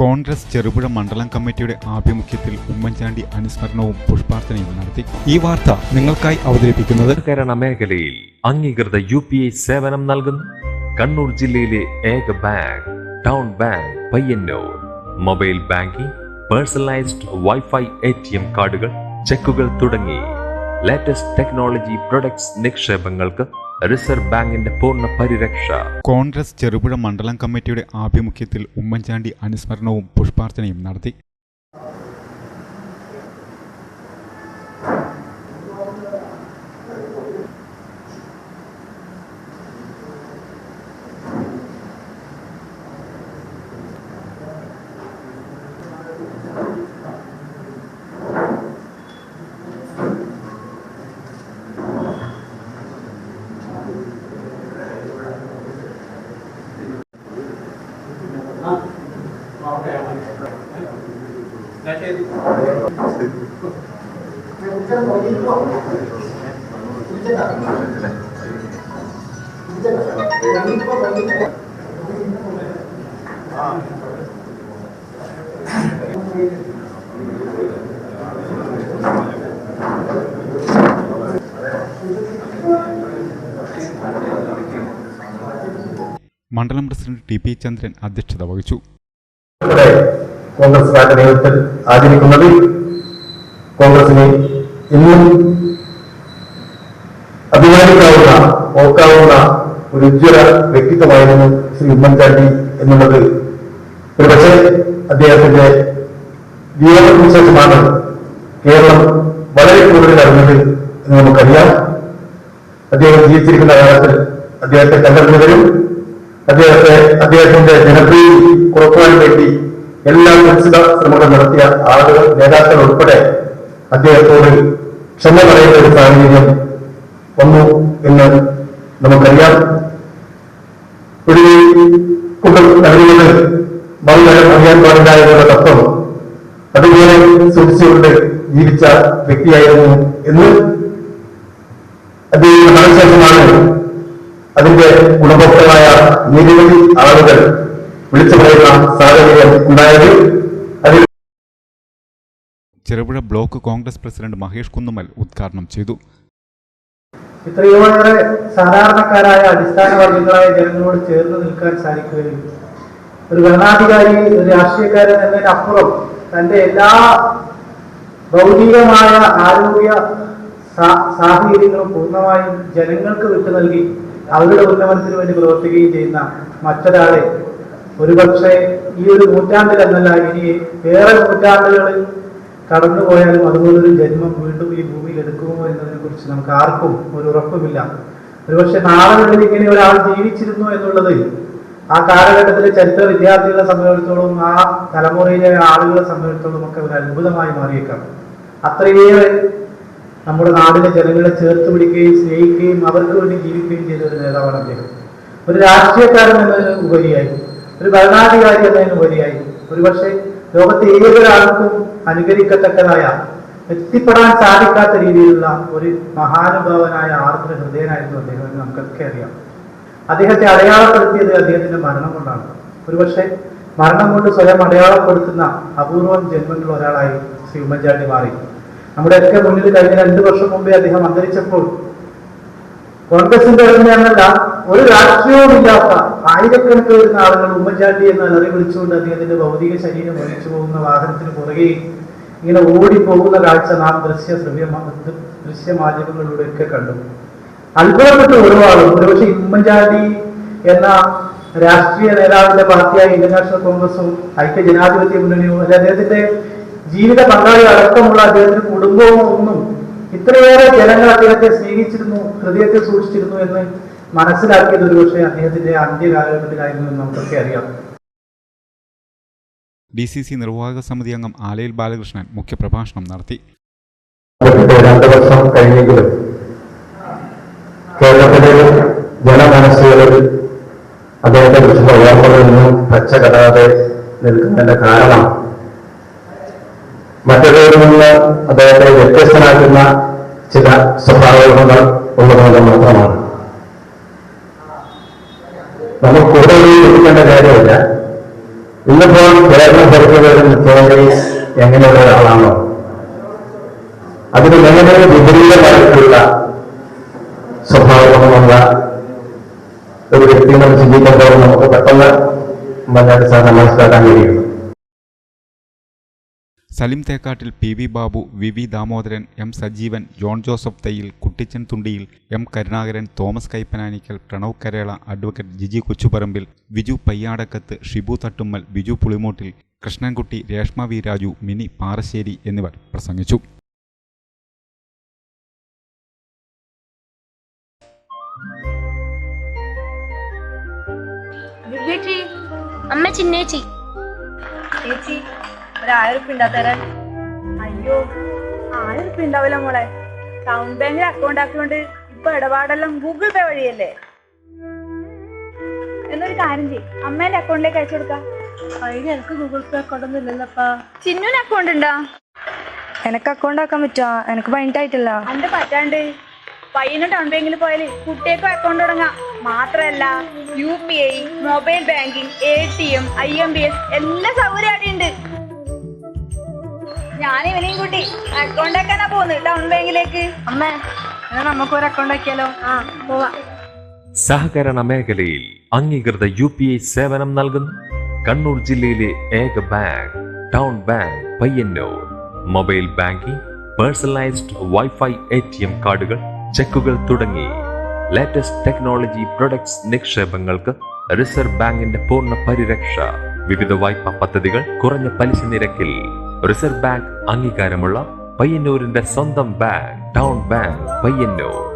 കോൺഗ്രസ് ചെറുപുഴ മണ്ഡലം കമ്മിറ്റിയുടെ ആഭിമുഖ്യത്തിൽ ഉമ്മൻചാണ്ടി അനുസ്മരണവും പുഷ്പാർച്ചനയും നടത്തി. ഈ വാർത്ത നിങ്ങൾക്കായി അവതരിപ്പിക്കുന്നത് കേരള മേഖലയിൽ അംഗീകൃത യു പി ഐ സേവനം നൽകുന്നു. കണ്ണൂർ ജില്ലയിലെ ഏക bank town bank Payyanur. Mobile banking personalised wifi A T M കാർഡുകൾ ചെക്കുകൾ തുടങ്ങി. ലേറ്റസ്റ്റ് ടെക്നോളജി പ്രൊഡക്ട്സ് നിക്ഷേപങ്ങൾക്ക് റിസർവ് ബാങ്കിന്റെ പൂർണ പരിരക്ഷ. കോൺഗ്രസ് ചെറുപുഴ മണ്ഡലം കമ്മിറ്റിയുടെ ആഭിമുഖ്യത്തിൽ ഉമ്മൻചാണ്ടി അനുസ്മരണവും പുഷ്പാർച്ചനയും നടത്തി. മണ്ഡലം പ്രസിഡന്റ് ടി പി ചന്ദ്രൻ അധ്യക്ഷത വഹിച്ചു ഇവിടെ കോൺഗ്രസുകാരുടെ നേതൃത്വത്തിൽ ആചരിക്കുന്നത് കോൺഗ്രസിനെ ഇന്നും അഭിമാനിക്കാവുന്ന ഓർക്കാവുന്ന ഒരു ഉജ്ജ്വല വ്യക്തിത്വമായിരുന്നു ശ്രീ ഉമ്മൻചാണ്ടി എന്നുള്ളത്. ഒരുപക്ഷെ അദ്ദേഹത്തിന്റെ ജീവിതത്തിന് ശേഷമാണ് കേരളം വളരെ കൂടുതൽ അറിഞ്ഞത് എന്ന് നമുക്കറിയാം. അദ്ദേഹം ജീവിച്ചിരിക്കുന്ന കാലത്ത് അദ്ദേഹത്തെ കണ്ടെത്തുന്നവരും അദ്ദേഹത്തെ അദ്ദേഹത്തിന്റെ ജനപ്രീതി കുറക്കുവാൻ വേണ്ടി എല്ലാ കുത്സിത ശ്രമങ്ങൾ നടത്തിയ ആളുകൾ നേതാക്കൾ ഉൾപ്പെടെ അദ്ദേഹത്തോട് ക്ഷമ പറയുന്ന ഒരു സാഹചര്യം വന്നു എന്ന് നമുക്കറിയാം. കുട്ടം അറിയുന്നത് മറുതരം അറിയാൻ പാടില്ല എന്നുള്ള തത്വം അതുപോലെ സൂക്ഷിച്ചുകൊണ്ട് ജീവിച്ച വ്യക്തിയായിരുന്നു എന്ന് അദ്ദേഹത്തിന്റെ മരണശേഷമാണ് അതിന്റെ ഗുണഭോക്തമായ നിരവധി ആളുകൾ വിളിച്ചു പറയുന്ന സാഹചര്യം ഉണ്ടായത് അതിൽ Cherupuzha block Congress president Mahesh Kunnumal ഉദ്ഘാടനം ചെയ്തു. ഇത്രയേറെ സാധാരണക്കാരായ അടിസ്ഥാന വർഗങ്ങളായ ജനങ്ങളോട് ചേർന്ന് നിൽക്കാൻ സാധിക്കുകയും ഒരു ഭരണാധികാരി ഒരു രാഷ്ട്രീയക്കാരൻ എന്നതിനപ്പുറം തന്റെ എല്ലാ ഭൗതികമായ ആരോഗ്യ സാഹചര്യങ്ങളും പൂർണമായും ജനങ്ങൾക്ക് വിട്ടു നൽകി അവരുടെ ഉന്നമനത്തിന് വേണ്ടി പ്രവർത്തിക്കുകയും ചെയ്യുന്ന മറ്റൊരാളെ ഒരുപക്ഷെ ഈ ഒരു നൂറ്റാണ്ടിൽ എന്നല്ല ഇനി വേറെ നൂറ്റാണ്ടുകളിൽ കടന്നുപോയാലും അതുപോലൊരു ജന്മം വീണ്ടും ഈ ഭൂമിയിൽ എടുക്കുമോ എന്നതിനെ കുറിച്ച് നമുക്ക് ആർക്കും ഒരു ഉറപ്പുമില്ല. ഒരുപക്ഷെ നാളുകളിൽ ഇങ്ങനെ ഒരാൾ ജീവിച്ചിരുന്നു എന്നുള്ളത് ആ കാലഘട്ടത്തിലെ ചരിത്ര വിദ്യാർത്ഥികളെ സംബന്ധിച്ചിടത്തോളം ആ തലമുറയിലെ ആളുകളെ സംബന്ധിച്ചിടത്തോളം ഒക്കെ ഒരു അത്ഭുതമായി മാറിയേക്കാം. അത്രയേറെ നമ്മുടെ നാടിലെ ജനങ്ങളെ ചേർത്ത് പിടിക്കുകയും സ്നേഹിക്കുകയും അവർക്ക് വേണ്ടി ജീവിക്കുകയും ചെയ്ത ഒരു നേതാവാണ് അദ്ദേഹം. ഒരു രാഷ്ട്രീയക്കാരൻ എന്നതിന് ഉപരിയായി ഒരു ഭരണാധികാരി എന്നതിന് ഉപരിയായി. ഒരുപക്ഷെ ലോകത്തെ ഏതൊരാൾക്കും അനുകരിക്കത്തക്കതായ എത്തിപ്പെടാൻ സാധിക്കാത്ത രീതിയിലുള്ള ഒരു മഹാനുഭാവനായ ആർദ്ര ഹൃദയനായിരുന്നു അദ്ദേഹം എന്ന് നമുക്കൊക്കെ അറിയാം. അദ്ദേഹത്തെ അടയാളപ്പെടുത്തിയത് അദ്ദേഹത്തിന്റെ മരണം കൊണ്ടാണ്. ഒരുപക്ഷെ മരണം കൊണ്ട് സ്വയം അടയാളപ്പെടുത്തുന്ന അപൂർവം ജന്മങ്ങളിൽ ഒരാളായി ശ്രീ ഉമ്മൻചാണ്ടി മാറി. നമ്മുടെയൊക്കെ മുന്നിൽ കഴിഞ്ഞ രണ്ടു വർഷം മുമ്പേ അദ്ദേഹം അന്തരിച്ചപ്പോൾ കോൺഗ്രസിന്റെ തന്നെയാണല്ല ഒരു രാഷ്ട്രീയവുമില്ലാത്ത ആയിരക്കണക്കിന് വരുന്ന ആളുകൾ ഉമ്മൻചാണ്ടി എന്ന അലറി വിളിച്ചുകൊണ്ട് അദ്ദേഹത്തിന്റെ ഭൗതിക ശരീരം വലിച്ചു പോകുന്ന വാഹനത്തിന് പുറകെ ഇങ്ങനെ ഓടിപ്പോകുന്ന കാഴ്ച നാം ദൃശ്യ ദൃശ്യ മാധ്യമങ്ങളിലൂടെയൊക്കെ കണ്ടു. അത്ഭുതപ്പെട്ട ഒരുപാട് ഒരുപക്ഷെ ഉമ്മൻചാണ്ടി എന്ന രാഷ്ട്രീയ നേതാവിന്റെ പാർട്ടിയായ ഇന്ത്യൻ നാഷണൽ കോൺഗ്രസും ഐക്യ ജനാധിപത്യ മുന്നണിയും അല്ലെ അദ്ദേഹത്തിന്റെ ജീവിത പങ്കാളി അടക്കമുള്ള അദ്ദേഹത്തിന്റെ കുടുംബവും ഒന്നും ഇത്രയേറെ ജനങ്ങൾ അദ്ദേഹത്തെ സ്നേഹിച്ചിരുന്നു ഹൃദയത്തെ സൂക്ഷിച്ചിരുന്നു എന്ന് മനസ്സിലാക്കിയത് ഒരുപക്ഷെ അദ്ദേഹത്തിന്റെ അന്ത്യകാലഘട്ടത്തിലായിരുന്നു എന്ന് നമുക്കൊക്കെ അറിയാം. ഡി സി സി നിർവാഹക സമിതി അംഗം ആലയിൽ ബാലകൃഷ്ണൻ മുഖ്യപ്രഭാഷണം നടത്തി. രണ്ട് വർഷം കഴിഞ്ഞെങ്കിലും കേരളത്തിലെ ജനമനസ്സുകളിൽ അദ്ദേഹത്തെ കുറിച്ചുള്ള പച്ച കടാതെ നിൽക്കുന്നതിന്റെ കാരണം മറ്റൊരു നിന്ന് അദ്ദേഹത്തെ വ്യത്യസ്തനാക്കുന്ന ചില സ്വഭാവങ്ങൾ ഉള്ളതുകൊണ്ട് മാത്രമാണ്. നമുക്ക് കൂടുതൽ ഇരിക്കേണ്ട കാര്യമില്ല. ഇന്നിപ്പോൾ കേരളം ഭരിക്കുന്നവരും മുഖ്യമന്ത്രി എങ്ങനെയുള്ള ഒരാളാണോ? അതിന് എങ്ങനെ വിപരീതമായിട്ടുള്ള സ്വഭാവങ്ങളുള്ള ഒരു വ്യക്തിയെ നമ്മൾ ചിന്തിക്കുമ്പോൾ നമുക്ക് പെട്ടെന്ന് മലയാള സാധനം മനസ്സിലാക്കാൻ കഴിയുന്നു Salim Thekkattil P V Babu V V Damodaran M Sajeevan John Joseph Thayyil Kuttichan Thundiyil M Karunakaran Thomas Kaippananickal Pranav Karela advocate Jiji Kochuparambil Viju Payyadakkath Shibu Thattummal Biju Pulimoottil Krishnankutty Reshma V Raju Mini Parassery എന്നിവർ പ്രസംഗിച്ചു. ചേച്ചി അമ്മ ചിന്നേച്ചി ചേച്ചി. ഒരു ആയിരം ഉറുപ്പ ഉണ്ടാ തരാൻ? അയ്യോ ആയിരം ഉറുപ്പ ഉണ്ടാവില്ല മോളെ. ടൗൺ ബാങ്കിൽ അക്കൗണ്ട് ആക്കിയോണ്ട് ഇപ്പൊ ഇടപാടെല്ലാം ഗൂഗിൾ പേ വഴിയല്ലേ? എന്നൊരു കാര്യം ചെയ്യും. അമ്മേന്റെ അക്കൗണ്ടിലേക്ക് അയച്ചു കൊടുക്കാം. അതിന് എനിക്ക് ഗൂഗിൾ പേ അക്കൗണ്ട് ഒന്നും ഇല്ലല്ലപ്പാ ചിന്നുവിന് അക്കൗണ്ട് ഉണ്ടോ? എനക്ക് അക്കൗണ്ട് ആക്കാൻ പറ്റുമോ എനക്ക് പതിനെട്ടായിട്ടില്ല അന്റെ പറ്റാണ്ട്. പയ്യനും ടൗൺ ബാങ്കിൽ പോയാൽ കുട്ടിയേക്കും അക്കൗണ്ട് തുടങ്ങാം. മാത്രല്ല U P I mobile banking A T M I M B S എല്ലാ സൗകര്യം അവിടെയുണ്ട് ഞാൻ ഇവനെയും കൂട്ടി. അക്കൗണ്ട് ആക്കാനാ പോകുന്നത് ടൗൺ ബാങ്കിലേക്ക്. അമ്മ എന്നാ നമുക്ക് ഒരു അക്കൗണ്ട് ആക്കിയാലോ ആ പോവാ. സഹകരണ മേഖലയിൽ അംഗീകൃത യു പി ഐ സേവനം നൽകുന്നു. കണ്ണൂർ ജില്ലയിലെ ഏക bank town bank Payyanur. Mobile banking personalised wifi A T M കാർഡുകൾ ചെക്കുകൾ തുടങ്ങി. ലേറ്റസ്റ്റ് ടെക്നോളജി പ്രൊഡക്ട്സ് നിക്ഷേപങ്ങൾക്ക് റിസർവ് ബാങ്കിന്റെ പൂർണ പരിരക്ഷ. വിവിധ വായ്പാ പദ്ധതികൾ കുറഞ്ഞ പലിശ നിരക്കിൽ റിസർവ് ബാങ്ക് അംഗീകാരമുള്ള പയ്യന്നൂരിന്റെ സ്വന്തം ബാങ്ക് ടൗൺ ബാങ്ക് പയ്യന്നൂർ.